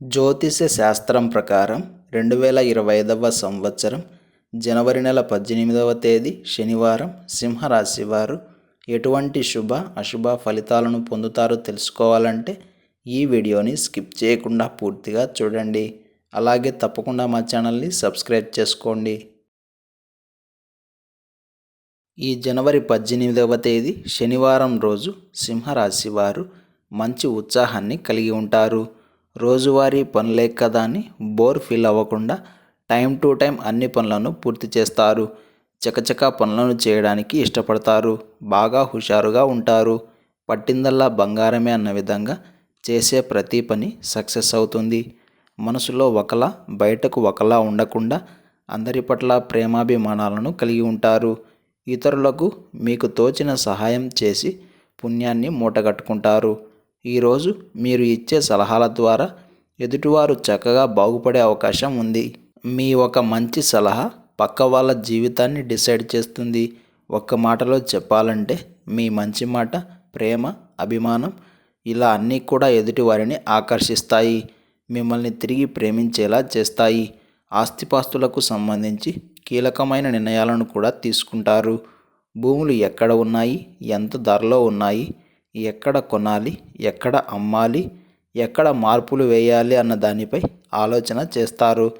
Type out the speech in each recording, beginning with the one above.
జ్యోతిష శాస్త్రం ప్రకారం రెండు వేల ఇరవై ఐదవ సంవత్సరం జనవరి నెల పద్దెనిమిదవ తేదీ శనివారం సింహరాశి వారు ఎటువంటి శుభ అశుభ ఫలితాలను పొందుతారో తెలుసుకోవాలంటే ఈ వీడియోని స్కిప్ చేయకుండా పూర్తిగా చూడండి. అలాగే తప్పకుండా మా ఛానల్ని సబ్స్క్రైబ్ చేసుకోండి. ఈ జనవరి పద్దెనిమిదవ తేదీ శనివారం రోజు సింహరాశి వారు మంచి ఉత్సాహాన్ని కలిగి ఉంటారు. రోజువారీ పనులే కదా అని బోర్ ఫీల్ అవ్వకుండా టైం టు టైం అన్ని పనులను పూర్తి చేస్తారు. చకచకా పనులను చేయడానికి ఇష్టపడతారు. బాగా హుషారుగా ఉంటారు. పట్టిందల్లా బంగారమే అన్న విధంగా చేసే ప్రతి పని సక్సెస్ అవుతుంది. మనసులో ఒకలా బయటకు ఒకలా ఉండకుండా అందరి పట్ల ప్రేమాభిమానాలను కలిగి ఉంటారు. ఇతరులకు మీకు తోచిన సహాయం చేసి పుణ్యాన్ని మూటగట్టుకుంటారు. ఈరోజు మీరు ఇచ్చే సలహాల ద్వారా ఎదుటివారు చక్కగా బాగుపడే అవకాశం ఉంది. మీ ఒక మంచి సలహా పక్క వాళ్ళ జీవితాన్ని డిసైడ్ చేస్తుంది. ఒక్క మాటలో చెప్పాలంటే మీ మంచి మాట ప్రేమ అభిమానం ఇలా అన్నీ కూడా ఎదుటివారిని ఆకర్షిస్తాయి. మిమ్మల్ని తిరిగి ప్రేమించేలా చేస్తాయి. ఆస్తిపాస్తులకు సంబంధించి కీలకమైన నిర్ణయాలను కూడా తీసుకుంటారు. భూములు ఎక్కడ ఉన్నాయి? ఎంత ధరలో ఉన్నాయి? ఎక్కడ కొనాలి ఎక్కడ అమ్మాలి ఎక్కడ మార్పులు వేయాలి అన్న దానిపై ఆలోచన చేస్తారు.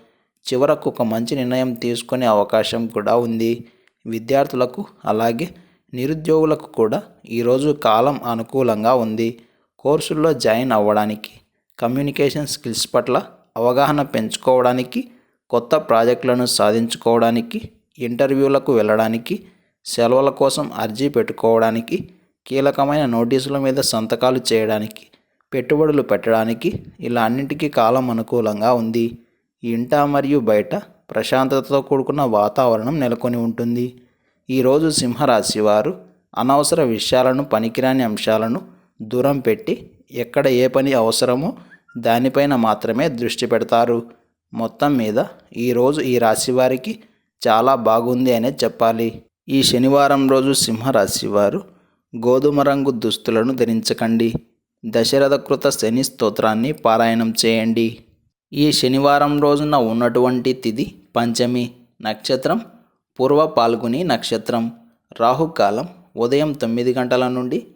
చివరకు ఒక మంచి నిర్ణయం తీసుకునే అవకాశం కూడా ఉంది. విద్యార్థులకు అలాగే నిరుద్యోగులకు కూడా ఈరోజు కాలం అనుకూలంగా ఉంది. కోర్సుల్లో జాయిన్ అవ్వడానికి కమ్యూనికేషన్ స్కిల్స్ పట్ల అవగాహన పెంచుకోవడానికి కొత్త ప్రాజెక్టులను సాధించుకోవడానికి ఇంటర్వ్యూలకు వెళ్ళడానికి సెలవుల కోసం అర్జీ పెట్టుకోవడానికి కీలకమైన నోటీసుల మీద సంతకాలు చేయడానికి పెట్టుబడులు పెట్టడానికి ఇలా అన్నింటికీ కాలం అనుకూలంగా ఉంది. ఇంట మరియు బయట ప్రశాంతతతో కూడుకున్న వాతావరణం నెలకొని ఉంటుంది. ఈరోజు సింహరాశి వారు అనవసర విషయాలను పనికిరాని అంశాలను దూరం పెట్టి ఎక్కడ ఏ పని అవసరమో దానిపైన మాత్రమే దృష్టి పెడతారు. మొత్తం మీద ఈరోజు ఈ రాశి వారికి చాలా బాగుంది అనే చెప్పాలి. ఈ శనివారం రోజు సింహరాశి వారు గోధుమ రంగు దుస్తులను ధరించకండి. దశరథకృత శని స్తోత్రాన్ని పారాయణం చేయండి. ఈ శనివారం రోజున ఉన్నటువంటి తిథి పంచమి నక్షత్రం పూర్వ పాల్గొని నక్షత్రం. రాహుకాలం ఉదయం తొమ్మిది గంటల నుండి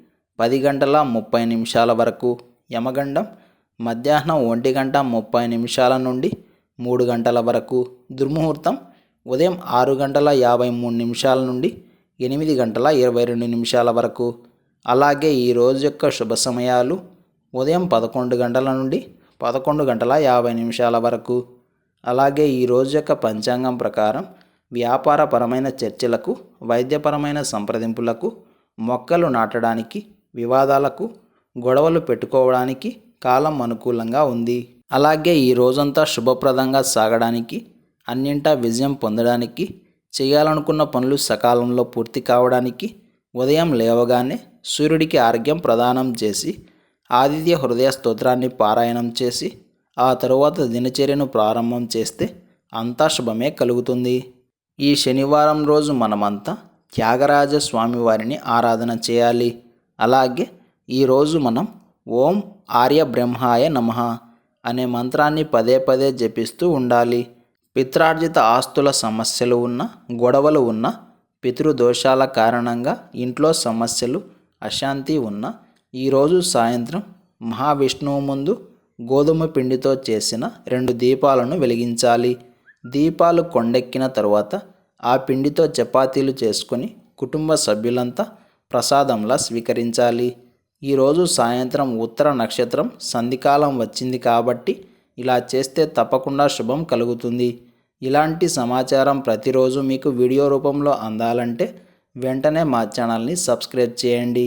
పది గంటల ముప్పై నిమిషాల వరకు. యమగండం మధ్యాహ్నం ఒంటి గంట ముప్పై నిమిషాల నుండి మూడు గంటల వరకు. దుర్ముహూర్తం ఉదయం ఆరు గంటల యాభై మూడు నిమిషాల నుండి ఎనిమిది గంటల ఇరవై రెండు నిమిషాల వరకు. అలాగే ఈ రోజు యొక్క శుభ సమయాలు ఉదయం పదకొండు గంటల నుండి పదకొండు గంటల యాభై నిమిషాల వరకు. అలాగే ఈ రోజు యొక్క పంచాంగం ప్రకారం వ్యాపారపరమైన చర్చలకు వైద్యపరమైన సంప్రదింపులకు మొక్కలు నాటడానికి వివాదాలకు గొడవలు పెట్టుకోవడానికి కాలం అనుకూలంగా ఉంది. అలాగే ఈ రోజంతా శుభప్రదంగా సాగడానికి అన్నింటా విజయం పొందడానికి చేయాలనుకున్న పనులు సకాలంలో పూర్తి కావడానికి ఉదయం లేవగానే సూర్యుడికి ఆరోగ్యం ప్రదానం చేసి ఆదిత్య హృదయ స్తోత్రాన్ని పారాయణం చేసి ఆ తరువాత దినచర్యను ప్రారంభం చేస్తే అంతా శుభమే కలుగుతుంది. ఈ శనివారం రోజు మనమంతా త్యాగరాజ స్వామి వారిని ఆరాధన చేయాలి. అలాగే ఈరోజు మనం ఓం ఆర్య బ్రహ్మాయ నమ అనే మంత్రాన్ని పదే పదే జపిస్తూ ఉండాలి. పిత్రార్జిత ఆస్తుల సమస్యలు ఉన్న గొడవలు ఉన్న పితృదోషాల కారణంగా ఇంట్లో సమస్యలు అశాంతి ఉన్న ఈరోజు సాయంత్రం మహావిష్ణువు ముందు గోధుమ పిండితో చేసిన రెండు దీపాలను వెలిగించాలి. దీపాలు కొండెక్కిన తరువాత ఆ పిండితో చపాతీలు చేసుకొని కుటుంబ సభ్యులంతా ప్రసాదంలా స్వీకరించాలి. ఈరోజు సాయంత్రం ఉత్తర నక్షత్రం సంధికాలం వచ్చింది కాబట్టి ఇలా చేస్తే తప్పకుండా శుభం కలుగుతుంది. ఇలాంటి సమాచారం ప్రతిరోజు మీకు వీడియో రూపంలో అందాలంటే వెంటనే మా ఛానల్ని సబ్స్క్రైబ్ చేయండి.